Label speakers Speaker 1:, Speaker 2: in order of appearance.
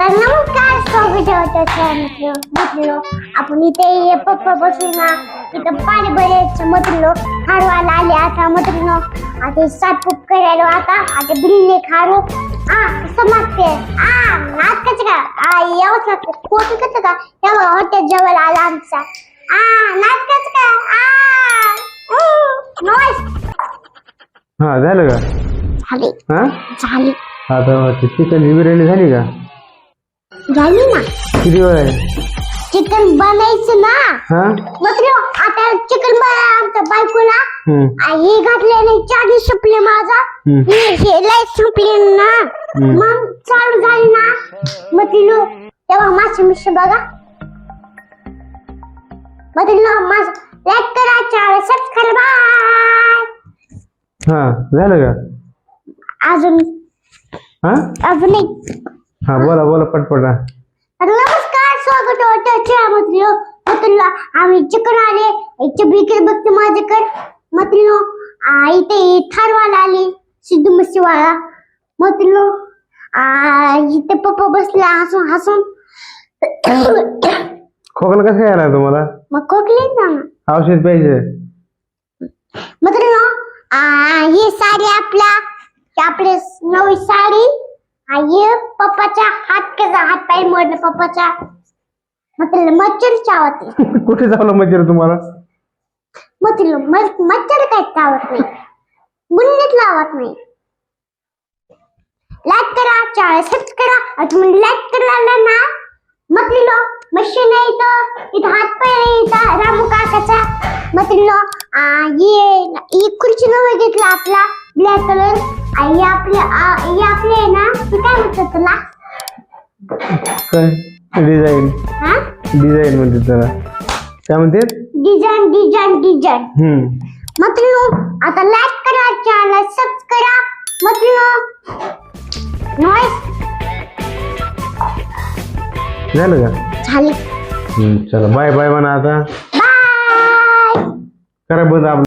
Speaker 1: तर नमस्कार स्वागत आहे त्याच्या म्हटलं आपण इथे पप्पा बसून ना इथं पाणी भरायचं म्हटलं खारवाला आले. आता म्हटलं आता सात पुप करायला आता आता बिल्ले खारो. आ कसं मागते आ नाटकाच का? आ यावंच लागतं कोटी कसं का? तेव्हा हॉटेल जवळ आला आमचा. आ नाटकाच का? आ नॉइस
Speaker 2: हा झालं का?
Speaker 1: झाली.
Speaker 2: हा?
Speaker 1: झाली.
Speaker 2: आता चिकन बिर्याणी झाली का?
Speaker 1: झाली ना.
Speaker 2: किती वेळ आहे?
Speaker 1: चिकन बनायचं ना.
Speaker 2: हा?
Speaker 1: आता चिकन आमच्या बायकोला
Speaker 2: हम्म,
Speaker 1: आ, हे घातले नाही चार्ज संपले माझा.
Speaker 2: हम्म.
Speaker 1: हे हे लाइट संपले ना.
Speaker 2: हम्म.
Speaker 1: मग चालू झाली ना. मग तिलो तेव्हा माझी मिशन बघा. मग तिलो माझ लाईक करा चॅनल सबस्क्राईब बाय
Speaker 2: हा झालं का?
Speaker 1: अजून
Speaker 2: हा?
Speaker 1: अजून एक
Speaker 2: हा बोला बोला पटपटा
Speaker 1: नमस्कार स्वागत होतं म्हटलं म्हटलं आम्ही चिकन आले. एक बिकर बघते माझ्याकडे. म्हटलं इथे थारवाला आले सिद्धू मस्तीवाला आ, इथे पप्पा बसला हसून हसून.
Speaker 2: खोकला कसं काय आला तुम्हाला?
Speaker 1: मग खोकले ना.
Speaker 2: औषध पाहिजे
Speaker 1: म्हटलं ही साडी आपल्या आपले नवी साडी. आ, हे पप्पाच्या हात कसा हात पाय मोडले पप्पाच्या. म्हटलं मच्छर चावते.
Speaker 2: कुठे चावलं मच्छर तुम्हाला?
Speaker 1: म्हटलं म- मच्छर काय चावत नाही. बुंदीत लावत नाही. लाईक करा चॅनल सबस्क्राईब करा. आणि तुम्ही लाईक करायला ना. म्हटलं मशीन आहे इथं इथं हात पाय आहे इथं रामू काकाचा. म्हटलं ये ही खुर्ची नवी घेतला आपला. ब्लॅक कलर आपले आपले ना ते काय म्हणतात तुला
Speaker 2: काय? डिझाईन.
Speaker 1: हा?
Speaker 2: डिझाईन म्हणते त्याला. काय म्हणते?
Speaker 1: Design design design.
Speaker 2: हम्म.
Speaker 1: म्हटलं आता लाईक करा चॅनल सबस्क्राईब म्हटलं नॉईस
Speaker 2: झालं का?
Speaker 1: झाली.
Speaker 2: हम्म, चला बाय बाय म्हणा आता.
Speaker 1: बाय
Speaker 2: करा बंद आपलं